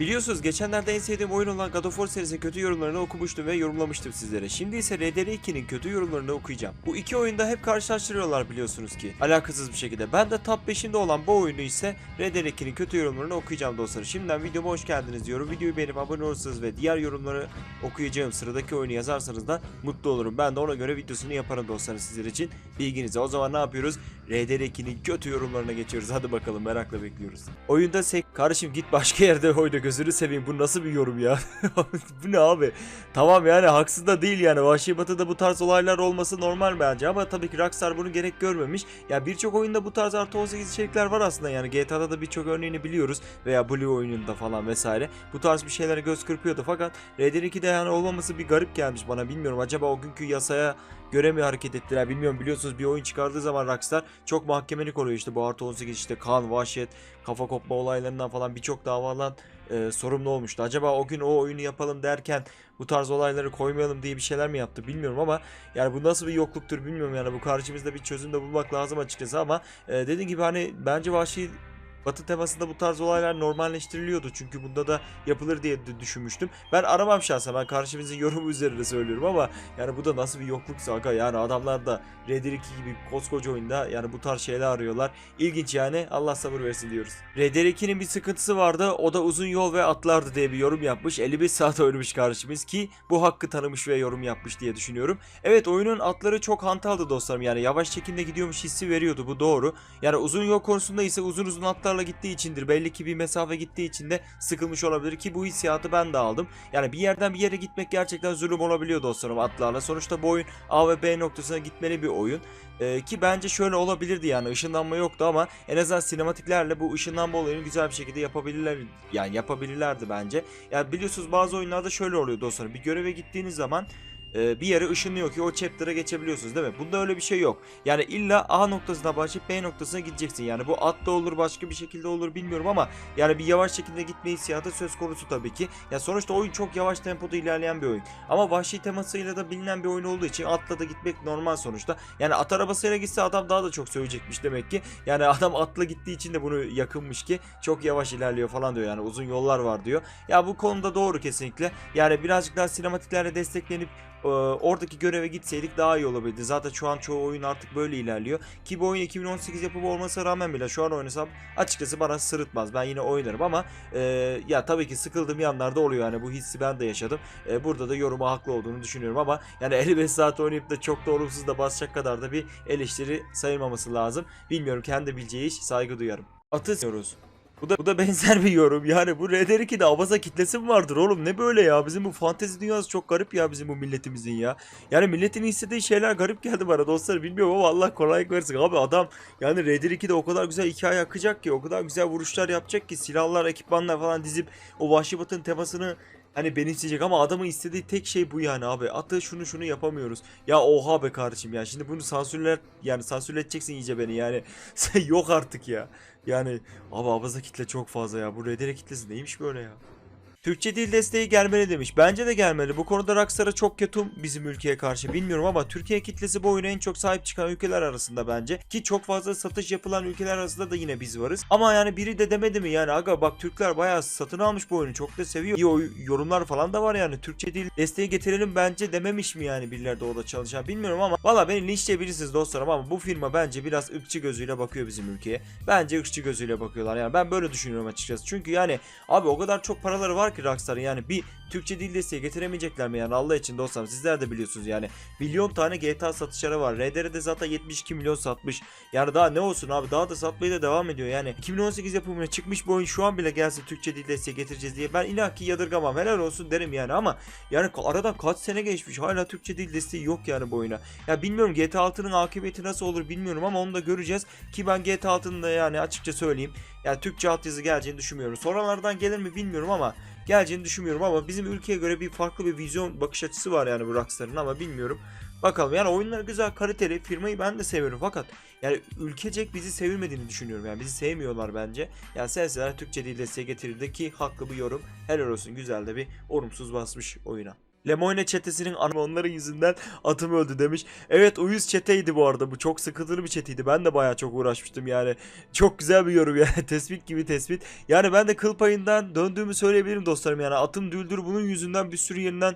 Biliyorsunuz geçenlerde en sevdiğim oyun olan God of War serisinin kötü yorumlarını okumuştum ve yorumlamıştım sizlere. Şimdi ise RDR2'nin kötü yorumlarını okuyacağım. Bu iki oyunda hep karşılaştırıyorlar biliyorsunuz ki. Alakasız bir şekilde. Ben de top 5'inde olan bu oyunu ise RDR2'nin kötü yorumlarını okuyacağım dostlar. Şimdiden videoma hoş geldiniz diyorum. Videoyu beğenip abone olursanız ve diğer yorumları okuyacağım sıradaki oyunu yazarsanız da mutlu olurum. Ben de ona göre videosunu yaparım dostlar sizler için. Bilginize. O zaman ne yapıyoruz? RDR2'nin kötü yorumlarına geçiyoruz. Hadi bakalım merakla bekliyoruz. Oyunda sek... Kardeşim git başka yerde oyna gözünü seveyim. Bu nasıl bir yorum ya? bu ne abi? Tamam yani haksız da değil yani. Vahşi Batı'da bu tarz olaylar olması normal bence ama tabii ki Rockstar bunu gerek görmemiş. Ya birçok oyunda bu tarz artı 18 içerikler var aslında yani. GTA'da da birçok örneğini biliyoruz veya Blue oyununda falan vesaire. Bu tarz bir şeylere göz kırpıyordu fakat RDR2'de yani olmaması bir garip gelmiş bana. Bilmiyorum acaba o günkü yasaya göre mi hareket ettiler bilmiyorum. Biliyorsunuz bir oyun çıkardığı zaman Rockstar çok mahkemelik oluyor işte bu artı 18 işte kan, vahşet, kafa kopma olaylarından falan birçok davalan e, sorumlu olmuştu. Acaba o gün o oyunu yapalım derken bu tarz olayları koymayalım diye bir şeyler mi yaptı bilmiyorum ama yani bu nasıl bir yokluktur bilmiyorum yani bu karşımızda bir çözüm de bulmak lazım açıkçası ama e, dediğim gibi hani bence vahşi Batı temasında bu tarz olaylar normalleştiriliyordu çünkü bunda da yapılır diye düşünmüştüm. Ben aramam şahsen ben karşımızın yorumu üzerine söylüyorum ama yani bu da nasıl bir yokluksa aga yani adamlar da Red Dead 2 gibi koskoca oyunda yani bu tarz şeyler arıyorlar. İlginç yani Allah sabır versin diyoruz. Red Dead 2'nin bir sıkıntısı vardı o da uzun yol ve atlardı diye bir yorum yapmış. 55 saat oynamış kardeşimiz ki bu hakkı tanımış ve yorum yapmış diye düşünüyorum. Evet oyunun atları çok hantaldı dostlarım yani yavaş çekimde gidiyormuş hissi veriyordu bu doğru. Yani uzun yol konusunda ise uzun uzun atlarla gittiği içindir. Belli ki bir mesafe gittiği için de sıkılmış olabilir ki bu hissiyatı ben de aldım. Yani bir yerden bir yere gitmek gerçekten zulüm olabiliyor dostlarım atlarla. Sonuçta bu oyun A ve B noktasına gitmeli bir oyun. Ee, ki bence şöyle olabilirdi yani ışınlanma yoktu ama en azından sinematiklerle bu ışınlanma olayını güzel bir şekilde yapabilirler yani yapabilirlerdi bence. Yani biliyorsunuz bazı oyunlarda şöyle oluyor dostlarım. Bir göreve gittiğiniz zaman e, bir yere ışınlıyor ki o chapter'a geçebiliyorsunuz değil mi? Bunda öyle bir şey yok. Yani illa A noktasına başlayıp B noktasına gideceksin. Yani bu at olur başka bir şekilde olur bilmiyorum ama yani bir yavaş şekilde gitme hissiyatı söz konusu tabii ki. Ya sonuçta oyun çok yavaş tempoda ilerleyen bir oyun. Ama vahşi temasıyla da bilinen bir oyun olduğu için atla da gitmek normal sonuçta. Yani at arabasıyla gitse adam daha da çok söyleyecekmiş demek ki. Yani adam atla gittiği için de bunu yakınmış ki çok yavaş ilerliyor falan diyor yani uzun yollar var diyor. Ya bu konuda doğru kesinlikle. Yani birazcık daha sinematiklerle desteklenip oradaki göreve gitseydik daha iyi olabilirdi. Zaten şu an çoğu oyun artık böyle ilerliyor. Ki bu oyun 2018 yapımı olmasına rağmen bile şu an oynasam açıkçası bana sırıtmaz. Ben yine oynarım ama e, ya tabii ki sıkıldığım yanlarda oluyor yani bu hissi ben de yaşadım. E, burada da yoruma haklı olduğunu düşünüyorum ama yani 55 saat oynayıp da çok da olumsuz da basacak kadar da bir eleştiri sayılmaması lazım. Bilmiyorum kendi bileceği iş saygı duyarım. Atı. Bu da, bu da benzer bir yorum. Yani bu Red Dead 2'de abaza kitlesi mi vardır oğlum? Ne böyle ya? Bizim bu fantezi dünyası çok garip ya bizim bu milletimizin ya. Yani milletin istediği şeyler garip geldi bana dostlar. Bilmiyorum ama Allah kolaylık versin. Abi adam yani Red Dead 2'de o kadar güzel hikaye akacak ki, o kadar güzel vuruşlar yapacak ki, silahlar, ekipmanlar falan dizip o Vahşi Batı'nın temasını hani benimseyecek ama adamın istediği tek şey bu yani abi. Atı şunu şunu yapamıyoruz. Ya oha be kardeşim ya. Şimdi bunu sansürler yani sansür edeceksin iyice beni yani. Sen yok artık ya. Yani abi abaza kitle çok fazla ya. Bu redere kitlesi neymiş böyle ya? Türkçe dil desteği gelmeli demiş. Bence de gelmeli. Bu konuda Rockstar'a çok ketum bizim ülkeye karşı. Bilmiyorum ama Türkiye kitlesi bu oyuna en çok sahip çıkan ülkeler arasında bence. Ki çok fazla satış yapılan ülkeler arasında da yine biz varız. Ama yani biri de demedi mi yani aga bak Türkler bayağı satın almış bu oyunu. Çok da seviyor. İyi yorumlar falan da var yani. Türkçe dil desteği getirelim bence dememiş mi yani birileri de orada çalışan bilmiyorum ama valla beni linçleyebilirsiniz dostlarım ama bu firma bence biraz ırkçı gözüyle bakıyor bizim ülkeye. Bence ırkçı gözüyle bakıyorlar yani ben böyle düşünüyorum açıkçası. Çünkü yani abi o kadar çok paraları var ki Rockstar'ın yani bir Türkçe dil desteği getiremeyecekler mi? Yani Allah için dostlarım sizler de biliyorsunuz yani. Milyon tane GTA satışları var. RDR'de zaten 72 milyon satmış. Yani daha ne olsun abi? Daha da satmaya da devam ediyor. Yani 2018 yapımına çıkmış bu oyun şu an bile gelse Türkçe dil desteği getireceğiz diye ben inan ki yadırgamam. Helal olsun derim yani ama yani aradan kaç sene geçmiş? Hala Türkçe dil desteği yok yani bu oyuna. Ya bilmiyorum GTA 6'nın akıbeti nasıl olur bilmiyorum ama onu da göreceğiz. Ki ben GTA 6'nın da yani açıkça söyleyeyim. Yani Türkçe altyazı geleceğini düşünmüyorum. Sonralardan gelir mi bilmiyorum ama geleceğini düşünmüyorum ama bizim ülkeye göre bir farklı bir vizyon bakış açısı var yani bu Rockstar'ın ama bilmiyorum. Bakalım yani oyunlar güzel kaliteli firmayı ben de seviyorum fakat yani ülkecek bizi sevilmediğini düşünüyorum yani bizi sevmiyorlar bence. Yani sevseler Türkçe dil desteği getirirdi ki haklı bir yorum helal olsun güzel de bir olumsuz basmış oyuna. Lemoyne çetesinin anı onların yüzünden atım öldü demiş. Evet uyuz çeteydi bu arada. Bu çok sıkıntılı bir çeteydi. Ben de bayağı çok uğraşmıştım yani. Çok güzel bir yorum yani. tespit gibi tespit. Yani ben de kıl payından döndüğümü söyleyebilirim dostlarım. Yani atım düldür bunun yüzünden bir sürü yerinden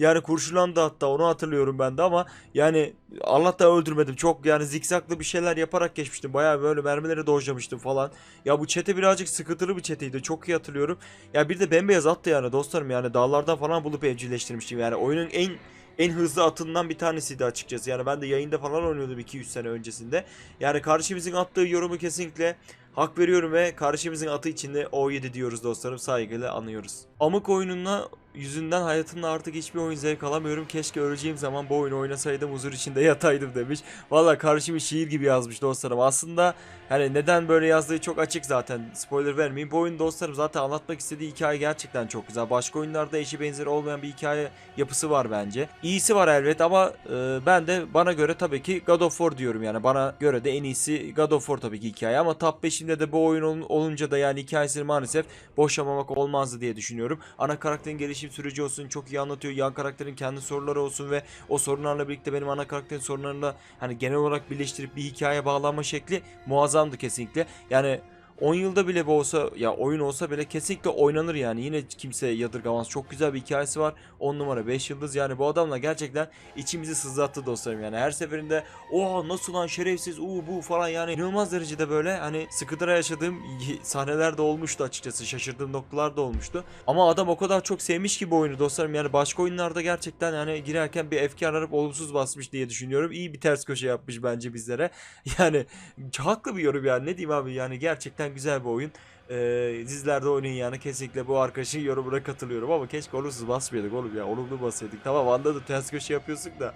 yani kurşulandı hatta onu hatırlıyorum ben de ama yani Allah'tan öldürmedim. Çok yani zikzaklı bir şeyler yaparak geçmiştim. Bayağı böyle mermileri dojlamıştım falan. Ya bu çete birazcık sıkıntılı bir çeteydi. Çok iyi hatırlıyorum. Ya bir de bembeyaz attı yani dostlarım yani dağlardan falan bulup evcilleştirmiştim. Yani oyunun en en hızlı atından bir tanesiydi açıkçası. Yani ben de yayında falan oynuyordum 2-3 sene öncesinde. Yani karşımızın attığı yorumu kesinlikle hak veriyorum ve karşımızın atı içinde O7 diyoruz dostlarım saygıyla anıyoruz. Amık oyununa yüzünden hayatımda artık hiçbir oyun zevk alamıyorum. Keşke öleceğim zaman bu oyunu oynasaydım huzur içinde yataydım demiş. Valla karşımı şiir gibi yazmış dostlarım. Aslında hani neden böyle yazdığı çok açık zaten. Spoiler vermeyeyim. Bu oyun dostlarım zaten anlatmak istediği hikaye gerçekten çok güzel. Başka oyunlarda eşi benzeri olmayan bir hikaye yapısı var bence. İyisi var elbet ama e, ben de bana göre tabii ki God of War diyorum yani. Bana göre de en iyisi God of War tabii ki hikaye ama top 5'inde de bu oyun olun- olunca da yani hikayesini maalesef boşlamamak olmazdı diye düşünüyorum. Ana karakterin gelişim süreci olsun çok iyi anlatıyor. Yan karakterin kendi soruları olsun ve o sorunlarla birlikte benim ana karakterin sorunlarını hani genel olarak birleştirip bir hikaye bağlanma şekli muazzamdı kesinlikle. Yani 10 yılda bile bu olsa ya oyun olsa bile kesinlikle oynanır yani. Yine kimse yadırgamaz. Çok güzel bir hikayesi var. 10 numara 5 yıldız yani bu adamla gerçekten içimizi sızlattı dostlarım yani. Her seferinde o nasıl lan şerefsiz u bu falan yani inanılmaz derecede böyle hani sıkıntıra yaşadığım sahneler de olmuştu açıkçası. Şaşırdığım noktalar da olmuştu. Ama adam o kadar çok sevmiş ki bu oyunu dostlarım yani başka oyunlarda gerçekten yani girerken bir efkar arayıp olumsuz basmış diye düşünüyorum. İyi bir ters köşe yapmış bence bizlere. Yani haklı bir yorum yani ne diyeyim abi yani gerçekten güzel bir oyun. Ee, dizilerde oynayın yani kesinlikle bu arkadaşın yorumuna katılıyorum ama keşke olumsuz basmayalım oğlum ya olumlu basaydık. Tamam anda da ters köşe yapıyorsun da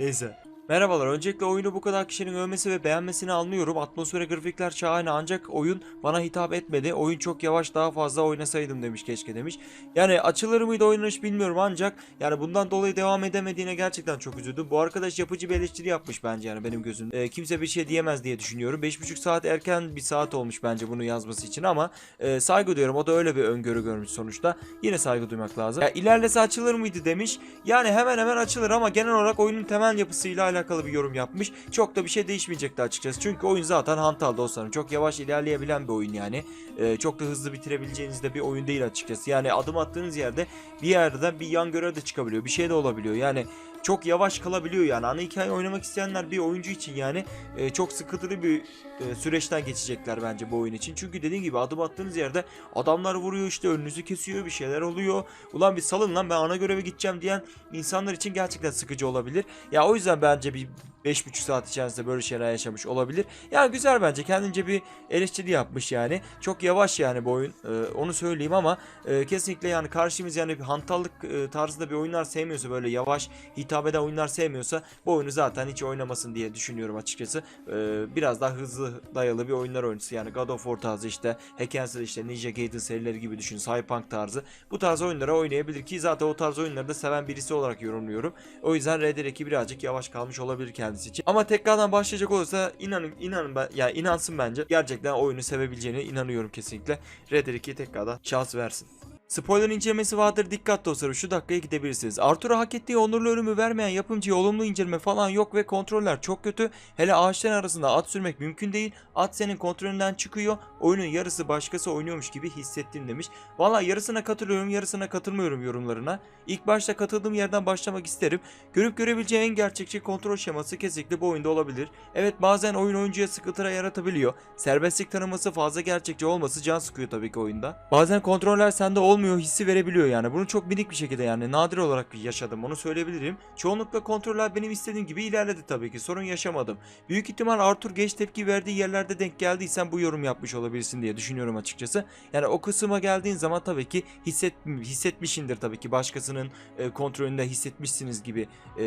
neyse. Merhabalar. Öncelikle oyunu bu kadar kişinin övmesi ve beğenmesini anlıyorum. Atmosferi grafikler şahane ancak oyun bana hitap etmedi. Oyun çok yavaş daha fazla oynasaydım demiş keşke demiş. Yani açılır mıydı oynanış bilmiyorum ancak yani bundan dolayı devam edemediğine gerçekten çok üzüldüm. Bu arkadaş yapıcı bir eleştiri yapmış bence yani benim gözümde. Ee, kimse bir şey diyemez diye düşünüyorum. 5,5 saat erken bir saat olmuş bence bunu yazması için ama e, saygı duyuyorum. O da öyle bir öngörü görmüş sonuçta. Yine saygı duymak lazım. Ya, ilerlese açılır mıydı demiş. Yani hemen hemen açılır ama genel olarak oyunun temel yapısıyla alakalı bir yorum yapmış. Çok da bir şey değişmeyecekti açıkçası. Çünkü oyun zaten hantal dostlarım. Çok yavaş ilerleyebilen bir oyun yani. Ee, çok da hızlı bitirebileceğiniz de bir oyun değil açıkçası. Yani adım attığınız yerde bir yerden bir yan görev de çıkabiliyor. Bir şey de olabiliyor. Yani çok yavaş kalabiliyor yani. Ana hikaye oynamak isteyenler bir oyuncu için yani e, çok sıkıntılı bir e, süreçten geçecekler bence bu oyun için. Çünkü dediğim gibi adım attığınız yerde adamlar vuruyor işte önünüzü kesiyor bir şeyler oluyor. Ulan bir salın lan ben ana göreve gideceğim diyen insanlar için gerçekten sıkıcı olabilir. Ya o yüzden bence bir 5,5 saat içerisinde böyle şeyler yaşamış olabilir. Yani güzel bence kendince bir eleştiri yapmış yani. Çok yavaş yani bu oyun e, onu söyleyeyim ama e, kesinlikle yani karşımız yani bir hantallık e, tarzında bir oyunlar sevmiyorsa böyle yavaş hitap eden oyunlar sevmiyorsa bu oyunu zaten hiç oynamasın diye düşünüyorum açıkçası. E, biraz daha hızlı dayalı bir oyunlar oyuncusu yani God of War tarzı işte Hack işte Ninja Gaiden serileri gibi düşün Cyberpunk tarzı. Bu tarz oyunlara oynayabilir ki zaten o tarz oyunları da seven birisi olarak yorumluyorum. O yüzden Red Dead 2 birazcık yavaş kalmış olabilir kendisi için. Ama tekrardan başlayacak olursa inanın inanın ben ya inansın bence. Gerçekten oyunu sevebileceğine inanıyorum kesinlikle. Red Dead 2'ye tekrardan şans versin. Spoiler incelemesi vardır dikkat dostlarım şu dakikaya gidebilirsiniz. Arthur'a hak ettiği onurlu ölümü vermeyen yapımcıya olumlu inceleme falan yok ve kontroller çok kötü. Hele ağaçların arasında at sürmek mümkün değil. At senin kontrolünden çıkıyor. Oyunun yarısı başkası oynuyormuş gibi hissettim demiş. Valla yarısına katılıyorum yarısına katılmıyorum yorumlarına. İlk başta katıldığım yerden başlamak isterim. Görüp görebileceği en gerçekçi kontrol şeması kesinlikle bu oyunda olabilir. Evet bazen oyun oyuncuya sıkıntıra yaratabiliyor. Serbestlik tanıması fazla gerçekçi olması can sıkıyor tabii ki oyunda. Bazen kontroller sende olmuyor hissi verebiliyor yani. Bunu çok minik bir şekilde yani nadir olarak yaşadım onu söyleyebilirim. Çoğunlukla kontroller benim istediğim gibi ilerledi tabii ki sorun yaşamadım. Büyük ihtimal Arthur geç tepki verdiği yerlerde denk geldiysen bu yorum yapmış olabilirsin diye düşünüyorum açıkçası. Yani o kısma geldiğin zaman tabii ki hisset, hissetmişindir tabii ki başkasının e, kontrolünde hissetmişsiniz gibi e,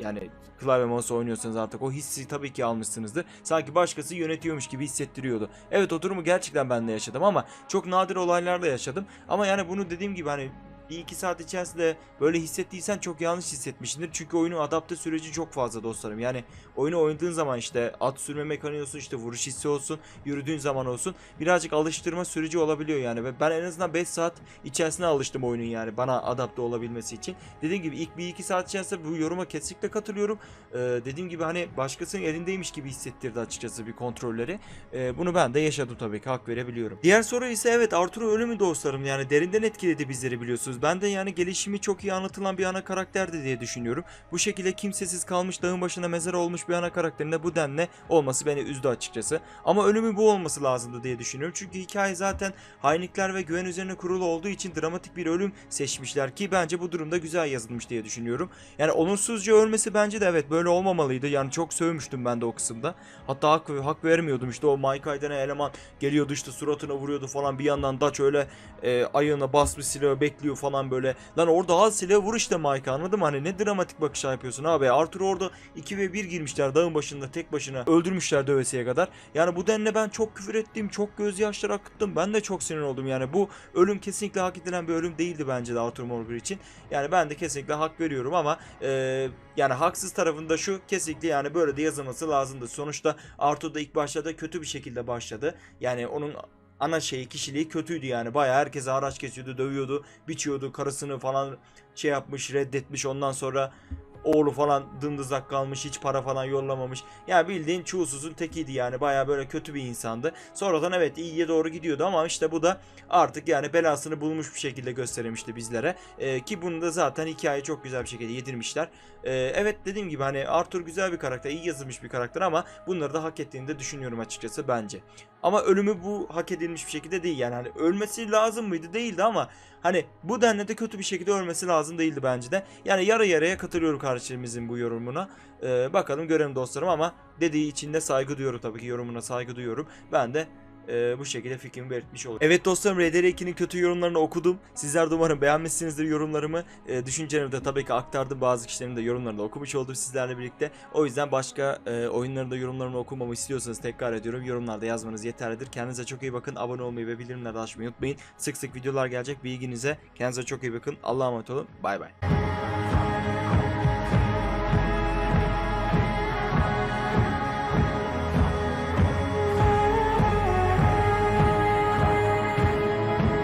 yani klavye mouse oynuyorsanız artık o hissi tabii ki almışsınızdır. Sanki başkası yönetiyormuş gibi hissettiriyordu. Evet o durumu gerçekten ben de yaşadım ama çok nadir olaylarda yaşadım. Ama yani bunu dediğim gibi hani bir iki saat içerisinde böyle hissettiysen çok yanlış hissetmişsindir. Çünkü oyunun adapte süreci çok fazla dostlarım. Yani oyunu oynadığın zaman işte at sürme mekaniği olsun işte vuruş hissi olsun yürüdüğün zaman olsun birazcık alıştırma süreci olabiliyor yani. Ve ben en azından 5 saat içerisine alıştım oyunun yani bana adapte olabilmesi için. Dediğim gibi ilk bir iki saat içerisinde bu yoruma kesinlikle katılıyorum. Ee, dediğim gibi hani başkasının elindeymiş gibi hissettirdi açıkçası bir kontrolleri. Ee, bunu ben de yaşadım tabii ki hak verebiliyorum. Diğer soru ise evet Arturo ölümü dostlarım yani derinden etkiledi bizleri biliyorsunuz. Ben de yani gelişimi çok iyi anlatılan bir ana karakterdi diye düşünüyorum. Bu şekilde kimsesiz kalmış dağın başına mezar olmuş bir ana karakterinde bu denli olması beni üzdü açıkçası. Ama ölümü bu olması lazımdı diye düşünüyorum. Çünkü hikaye zaten hainlikler ve güven üzerine kurulu olduğu için dramatik bir ölüm seçmişler ki bence bu durumda güzel yazılmış diye düşünüyorum. Yani onursuzca ölmesi bence de evet böyle olmamalıydı. Yani çok sövmüştüm ben de o kısımda. Hatta hak, hak vermiyordum işte o Mike denen eleman geliyordu işte suratına vuruyordu falan bir yandan Dutch öyle e, ayağına basmış silahı bekliyor falan böyle. Lan orada al silahı vur işte Mike anladın mı? Hani ne dramatik bakış yapıyorsun abi. Arthur orada 2 ve 1 girmişler dağın başında tek başına öldürmüşler dövesiye kadar. Yani bu denli ben çok küfür ettim, çok gözyaşları akıttım. Ben de çok sinir oldum yani. Bu ölüm kesinlikle hak edilen bir ölüm değildi bence de Arthur Morgan için. Yani ben de kesinlikle hak veriyorum ama e, yani haksız tarafında şu kesinlikle yani böyle de yazılması lazımdı. Sonuçta Arthur da ilk başta da kötü bir şekilde başladı. Yani onun ana şeyi kişiliği kötüydü yani. Bayağı herkese araç kesiyordu, dövüyordu, biçiyordu, karısını falan şey yapmış, reddetmiş. Ondan sonra oğlu falan dımdızak kalmış, hiç para falan yollamamış. Ya bildiğin çuğsuzun tekiydi yani. Bayağı böyle kötü bir insandı. Sonradan evet iyiye doğru gidiyordu ama işte bu da artık yani belasını bulmuş bir şekilde göstermişti bizlere. Ee, ki bunu da zaten hikaye çok güzel bir şekilde yedirmişler. Ee, evet dediğim gibi hani Arthur güzel bir karakter, iyi yazılmış bir karakter ama bunları da hak ettiğini de düşünüyorum açıkçası bence. Ama ölümü bu hak edilmiş bir şekilde değil yani hani ölmesi lazım mıydı değildi ama hani bu denli de kötü bir şekilde ölmesi lazım değildi bence de. Yani yarı yarıya katılıyorum kardeşlerimizin bu yorumuna. Ee, bakalım görelim dostlarım ama dediği için de saygı duyuyorum tabii ki yorumuna saygı duyuyorum. Ben de e, bu şekilde fikrimi belirtmiş oldum. Evet dostlarım RDR2'nin kötü yorumlarını okudum. Sizler de umarım beğenmişsinizdir yorumlarımı. E, düşüncelerimi de tabii ki aktardım. Bazı kişilerin de yorumlarını okumuş oldum sizlerle birlikte. O yüzden başka e, oyunların da yorumlarını okumamı istiyorsanız tekrar ediyorum. Yorumlarda yazmanız yeterlidir. Kendinize çok iyi bakın. Abone olmayı ve bildirimleri açmayı unutmayın. Sık sık videolar gelecek bilginize. Kendinize çok iyi bakın. Allah'a emanet olun. Bay bay.